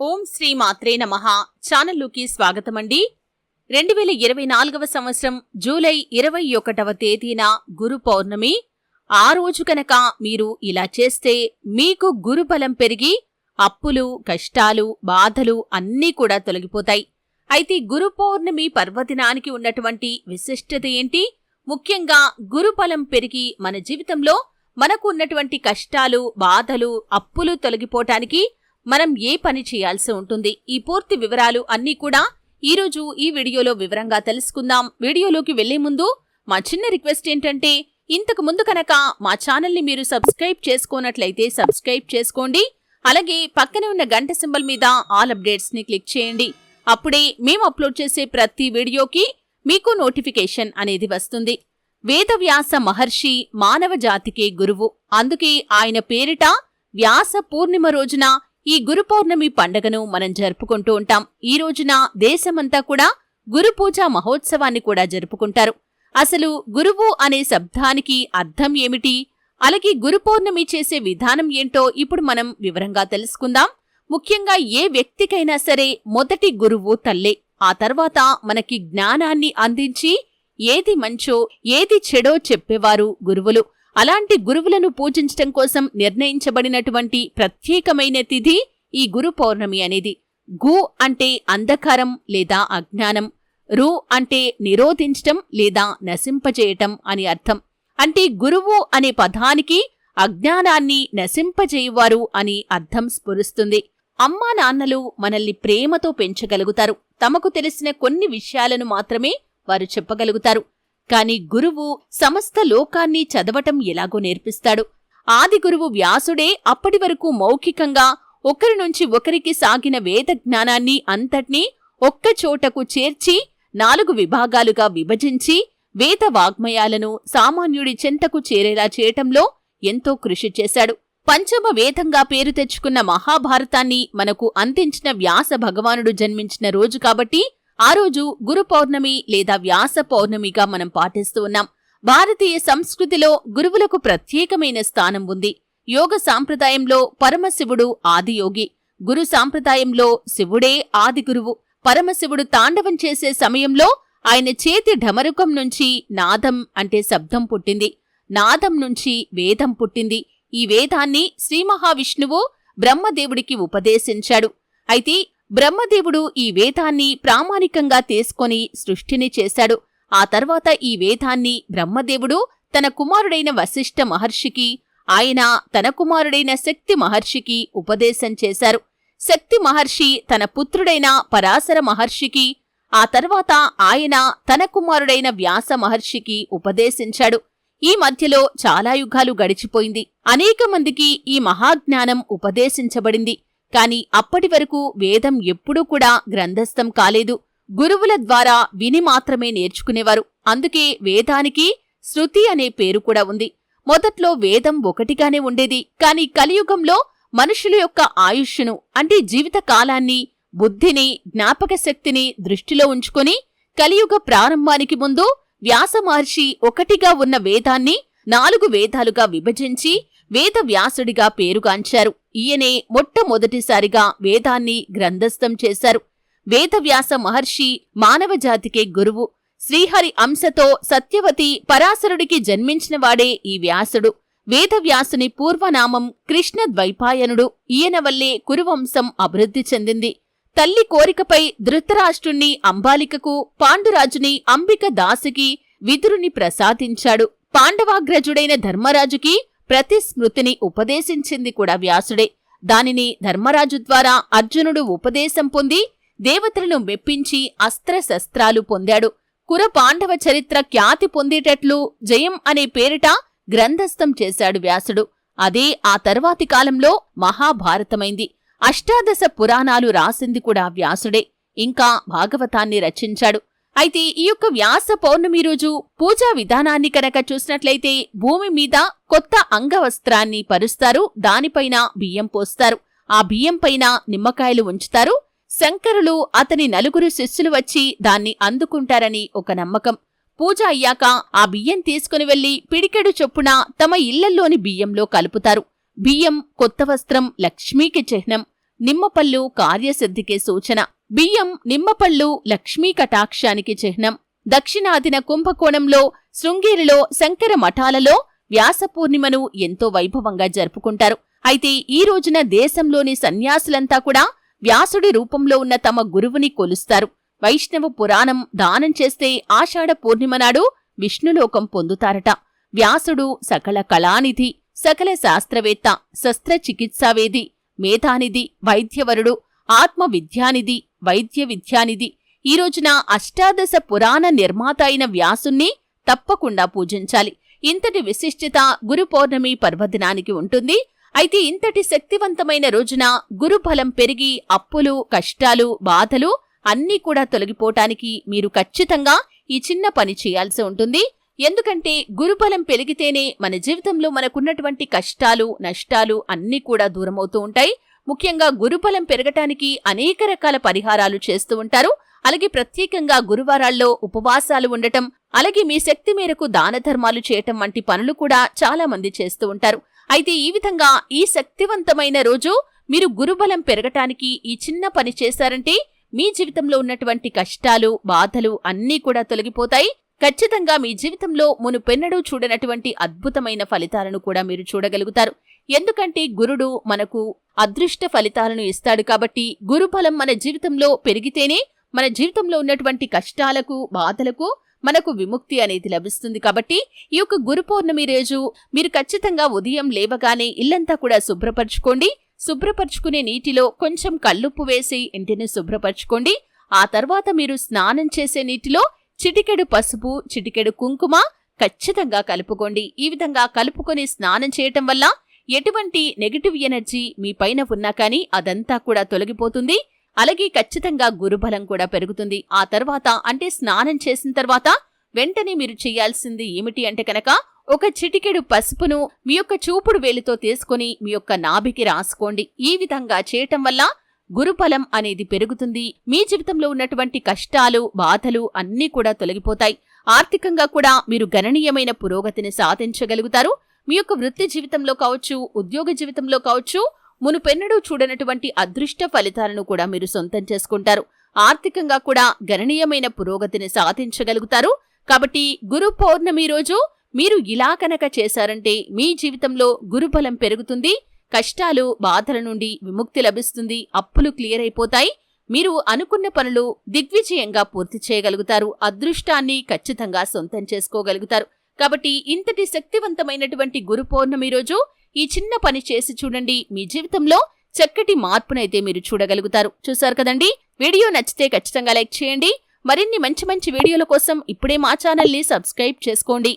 ఓం శ్రీ మాత్రే నమ. ఛానల్లోకి స్వాగతమండి. రెండు వేల ఇరవై నాలుగవ సంవత్సరం జూలై ఇరవై ఒకటవ తేదీన గురు పౌర్ణమి. ఆ రోజు కనుక మీరు ఇలా చేస్తే మీకు గురుబలం పెరిగి అప్పులు కష్టాలు బాధలు అన్నీ కూడా తొలగిపోతాయి. అయితే గురు పౌర్ణమి పర్వదినానికి ఉన్నటువంటి విశిష్టత ఏంటి? ముఖ్యంగా గురుబలం పెరిగి మన జీవితంలో మనకు ఉన్నటువంటి కష్టాలు బాధలు అప్పులు తొలగిపోవటానికి మనం ఏ పని చేయాల్సి ఉంటుంది? ఈ పూర్తి వివరాలు అన్నీ కూడా ఈరోజు ఈ వీడియోలో వివరంగా తెలుసుకుందాం. వీడియోలోకి వెళ్ళే ముందు మా చిన్న రిక్వెస్ట్ ఏంటంటే ఇంతకు ముందు కనుక మా ఛానల్ని మీరు సబ్స్క్రైబ్ చేసుకోనట్లయితే సబ్స్క్రైబ్ చేసుకోండి. అలాగే పక్కనే ఉన్న గంట సింబల్ మీద ఆల్ అప్డేట్స్ని క్లిక్ చేయండి. అప్పుడే మేము అప్లోడ్ చేసే ప్రతి వీడియోకి మీకు నోటిఫికేషన్ అనేది వస్తుంది. వేదవ్యాస మహర్షి మానవ జాతికే గురువు. అందుకే ఆయన పేరిట వ్యాస పూర్ణిమ రోజున ఈ గురు పౌర్ణమి పండగను మనం జరుపుకుంటూ ఉంటాం. ఈ రోజున దేశమంతా కూడా గురు పూజా మహోత్సవాన్ని కూడా జరుపుకుంటారు. అసలు గురువు అనే శబ్దానికి అర్థం ఏమిటి? అలాగే గురు పౌర్ణమి చేసే విధానం ఏంటో ఇప్పుడు మనం వివరంగా తెలుసుకుందాం. ముఖ్యంగా ఏ వ్యక్తికైనా సరే మొదటి గురువు తల్లే. ఆ తర్వాత మనకి జ్ఞానాన్ని అందించి ఏది మంచో ఏది చెడో చెప్పేవారు గురువులు. అలాంటి గురువులను పూజించటం కోసం నిర్ణయించబడినటువంటి ప్రత్యేకమైన తిథి ఈ గురు పౌర్ణమి అనేది. గు అంటే అంధకారం లేదా అజ్ఞానం. రు అంటే నిరోధించటం లేదా నశింపజేయటం అని అర్థం. అంటే గురువు అనే పదానికి అజ్ఞానాన్ని నశింపజేయువారు అని అర్థం స్ఫురుస్తుంది. అమ్మా నాన్నలు మనల్ని ప్రేమతో పెంచగలుగుతారు. తమకు తెలిసిన కొన్ని విషయాలను మాత్రమే వారు చెప్పగలుగుతారు. కాని గురువు సమస్త లోకాన్ని చదవటం ఎలాగో నేర్పిస్తాడు. ఆది గురువు వ్యాసుడే అప్పటి వరకు మౌఖికంగా ఒకరి నుంచి ఒకరికి సాగిన వేద జ్ఞానాన్ని అంతటినీ ఒక్కచోటకు చేర్చి నాలుగు విభాగాలుగా విభజించి వేద వాగ్మయాలను సామాన్యుడి చెంతకు చేరేలా చేయటంలో ఎంతో కృషి చేశాడు. పంచమ వేదంగా పేరు తెచ్చుకున్న మహాభారతాన్ని మనకు అందించిన వ్యాస భగవానుడు జన్మించిన రోజు కాబట్టి ఆ రోజు గురు పౌర్ణమి లేదా వ్యాస పౌర్ణమిగా మనం పాటిస్తూ ఉన్నాం. భారతీయ సంస్కృతిలో గురువులకు ప్రత్యేకమైన స్థానం ఉంది. యోగ సాంప్రదాయంలో పరమశివుడు ఆదియోగి. గురు సాంప్రదాయంలో శివుడే ఆది గురువు పరమశివుడు తాండవం చేసే సమయంలో ఆయన చేతి ఢమరుకం నుంచి నాదం అంటే శబ్దం పుట్టింది. నాదం నుంచి వేదం పుట్టింది. ఈ వేదాన్ని శ్రీ మహావిష్ణువు బ్రహ్మదేవుడికి ఉపదేశించాడు. అయితే బ్రహ్మదేవుడు ఈ వేదాన్ని ప్రామాణికంగా తీసుకొని సృష్టిని చేశాడు. ఆ తర్వాత ఈ వేదాన్ని బ్రహ్మదేవుడు తన కుమారుడైన వశిష్ఠ మహర్షికి ఆయన తన కుమారుడైన శక్తి మహర్షికి ఉపదేశం చేశారు. శక్తి మహర్షి తన పుత్రుడైన పరాశర మహర్షికి ఆ తర్వాత ఆయన తన కుమారుడైన వ్యాస మహర్షికి ఉపదేశించాడు. ఈ మధ్యలో చాలా యుగాలు గడిచిపోయింది. అనేక మందికి ఈ మహాజ్ఞానం ఉపదేశించబడింది. కాని అప్పటి వరకు వేదం ఎప్పుడూ కూడా గ్రంథస్థం కాలేదు. గురువుల ద్వారా విని మాత్రమే నేర్చుకునేవారు. అందుకే వేదానికి శృతి అనే పేరు కూడా ఉంది. మొదట్లో వేదం ఒకటిగానే ఉండేది. కాని కలియుగంలో మనుషుల యొక్క ఆయుష్ను అంటే జీవిత కాలాన్ని బుద్ధిని జ్ఞాపక శక్తిని దృష్టిలో ఉంచుకొని కలియుగ ప్రారంభానికి ముందు వ్యాస మహర్షి ఒకటిగా ఉన్న వేదాన్ని నాలుగు వేదాలుగా విభజించి వేదవ్యాసుడిగా పేరుగాంచారు. ఈయనే మొట్టమొదటిసారిగా వేదాన్ని గ్రంథస్థం చేశారు. వేదవ్యాస మహర్షి మానవజాతికే గురువు. శ్రీహరి అంశతో సత్యవతి పరాశరుడికి జన్మించినవాడే ఈ వ్యాసుడు. వేదవ్యాసుని పూర్వనామం కృష్ణ ద్వైపాయనుడు ఈయన వల్లే కురువంశం అభివృద్ధి చెందింది. తల్లి కోరికపై ధృతరాష్ట్రుణ్ణి అంబాలికకు పాండురాజుని అంబిక దాసికి విదురుని ప్రసాదించాడు. పాండవాగ్రజుడైన ధర్మరాజుకి ప్రతిస్మృతిని ఉపదేశించింది కూడా వ్యాసుడే. దానిని ధర్మరాజు ద్వారా అర్జునుడు ఉపదేశం పొంది దేవతలను మెప్పించి అస్త్రశస్త్రాలు పొందాడు. కుర పాండవ చరిత్ర ఖ్యాతి పొందేటట్లు జయం అనే పేరిట గ్రంథస్థం చేశాడు వ్యాసుడు. అదే ఆ తర్వాతి కాలంలో మహాభారతమైంది. అష్టాదశ పురాణాలు రాసింది కూడా వ్యాసుడే. ఇంకా భాగవతాన్ని రచించాడు. అయితే ఈ యొక్క వ్యాస పౌర్ణమి రోజు పూజా విధానాన్ని కనుక చూసినట్లయితే భూమి మీద కొత్త అంగవస్త్రాన్ని పరుస్తారు దానిపైన బియ్యం పోస్తారు. ఆ బియ్యం పైన నిమ్మకాయలు ఉంచుతారు. శంకరులు అతని నలుగురు శిష్యులు వచ్చి దాన్ని అందుకుంటారని ఒక నమ్మకం. పూజ అయ్యాక ఆ బియ్యం తీసుకుని వెళ్ళి పిడికెడు చొప్పున తమ ఇళ్ళల్లోని బియ్యంలో కలుపుతారు. బియ్యం కొత్త వస్త్రం లక్ష్మీకి చిహ్నం నిమ్మపళ్ళు కార్యసిద్ధికి సూచన. బియ్యం నిమ్మపళ్ళు లక్ష్మీ కటాక్షానికి చిహ్నం. దక్షిణాదిన కుంభకోణంలో శృంగేరిలో శంకర మఠాలలో వ్యాస పూర్ణిమను ఎంతో వైభవంగా జరుపుకుంటారు. అయితే ఈ రోజున దేశంలోని సన్యాసులంతా కూడా వ్యాసుడి రూపంలో ఉన్న తమ గురువుని కొలుస్తారు. వైష్ణవ పురాణం దానం చేస్తే ఆషాఢ పూర్ణిమ నాడు విష్ణులోకం పొందుతారట. వ్యాసుడు సకల కళానిధి సకల శాస్త్రవేత్త శస్త్రచికిత్సావేది మేధానిధి వైద్యవరుడు ఆత్మ విద్యానిధి వైద్య విద్యానిధి. ఈ రోజున అష్టాదశ పురాణ నిర్మాత అయిన వ్యాసుణ్ణి తప్పకుండా పూజించాలి. ఇంతటి విశిష్టత గురు పౌర్ణమి పర్వదినానికి ఉంటుంది. అయితే ఇంతటి శక్తివంతమైన రోజున గురుఫలం పెరిగి అప్పులు కష్టాలు బాధలు అన్నీ కూడా తొలగిపోవటానికి మీరు ఖచ్చితంగా ఈ చిన్న పని చేయాల్సి ఉంటుంది. ఎందుకంటే గురుబలం పెరిగితేనే మన జీవితంలో మనకున్నటువంటి కష్టాలు నష్టాలు అన్నీ కూడా దూరమవుతూ ఉంటాయి. ముఖ్యంగా గురుబలం పెరగటానికి అనేక రకాల పరిహారాలు చేస్తూ ఉంటారు. అలాగే ప్రత్యేకంగా గురువారాల్లో ఉపవాసాలు ఉండటం అలాగే మీ శక్తి మేరకు దాన ధర్మాలు చేయటం వంటి పనులు కూడా చాలా మంది చేస్తూ ఉంటారు. అయితే ఈ విధంగా ఈ శక్తివంతమైన రోజు మీరు గురుబలం పెరగటానికి ఈ చిన్న పని చేశారంటే మీ జీవితంలో ఉన్నటువంటి కష్టాలు బాధలు అన్నీ కూడా తొలగిపోతాయి. ఖచ్చితంగా మీ జీవితంలో మునుపెన్నడూ చూడనటువంటి అద్భుతమైన ఫలితాలను కూడా మీరు చూడగలుగుతారు. ఎందుకంటే గురుడు మనకు అదృష్ట ఫలితాలను ఇస్తాడు కాబట్టి గురుఫలం మన జీవితంలో పెరిగితేనే మన జీవితంలో ఉన్నటువంటి కష్టాలకు బాధలకు మనకు విముక్తి అనేది లభిస్తుంది కాబట్టి ఈ యొక్క గురు పౌర్ణమి రోజు మీరు ఖచ్చితంగా ఉదయం లేవగానే ఇల్లంతా కూడా శుభ్రపరచుకోండి. శుభ్రపరచుకునే నీటిలో కొంచెం కల్లుప్పు వేసి ఇంటిని శుభ్రపరచుకోండి. ఆ తర్వాత మీరు స్నానం చేసే నీటిలో చిటికెడు పసుపు చిటికెడు కుంకుమ ఖచ్చితంగా కలుపుకోండి. ఈ విధంగా కలుపుకొని స్నానం చేయటం వల్ల ఎటువంటి నెగటివ్ ఎనర్జీ మీ పైన ఉన్నా కానీ అదంతా కూడా తొలగిపోతుంది. అలాగే ఖచ్చితంగా గురుబలం కూడా పెరుగుతుంది. ఆ తర్వాత అంటే స్నానం చేసిన తర్వాత వెంటనే మీరు చేయాల్సింది ఏమిటి అంటే కనుక ఒక చిటికెడు పసుపును మీ యొక్క చూపుడు వేలితో తీసుకుని మీ యొక్క నాభికి రాసుకోండి. ఈ విధంగా చేయటం వల్ల గురుబలం అనేది పెరుగుతుంది. మీ జీవితంలో ఉన్నటువంటి కష్టాలు బాధలు అన్నీ కూడా తొలగిపోతాయి. ఆర్థికంగా కూడా మీరు గణనీయమైన పురోగతిని సాధించగలుగుతారు. మీ యొక్క వృత్తి జీవితంలో కావచ్చు ఉద్యోగ జీవితంలో కావచ్చు మునుపెన్నడూ చూడనటువంటి అదృష్ట ఫలితాలను కూడా మీరు సొంతం చేసుకుంటారు. ఆర్థికంగా కూడా గణనీయమైన పురోగతిని సాధించగలుగుతారు. కాబట్టి గురు పౌర్ణమి రోజు మీరు ఇలా కనుక చేశారంటే మీ జీవితంలో గురుబలం పెరుగుతుంది కష్టాలు బాధల నుండి విముక్తి లభిస్తుంది అప్పులు క్లియర్ అయిపోతాయి. మీరు అనుకున్న పనులు దిగ్విజయంగా పూర్తి చేయగలుగుతారు అదృష్టాన్ని ఖచ్చితంగా సొంతం చేసుకోగలుగుతారు. కాబట్టి ఇంతటి శక్తివంతమైనటువంటి గురు పౌర్ణమి రోజు ఈ చిన్న పని చేసి చూడండి. మీ జీవితంలో చక్కటి మార్పునైతే మీరు చూడగలుగుతారు. చూసారు కదండి? వీడియో నచ్చితే ఖచ్చితంగా లైక్ చేయండి. మరిన్ని మంచి మంచి వీడియోల కోసం ఇప్పుడే మా ఛానల్ని సబ్స్క్రైబ్ చేసుకోండి.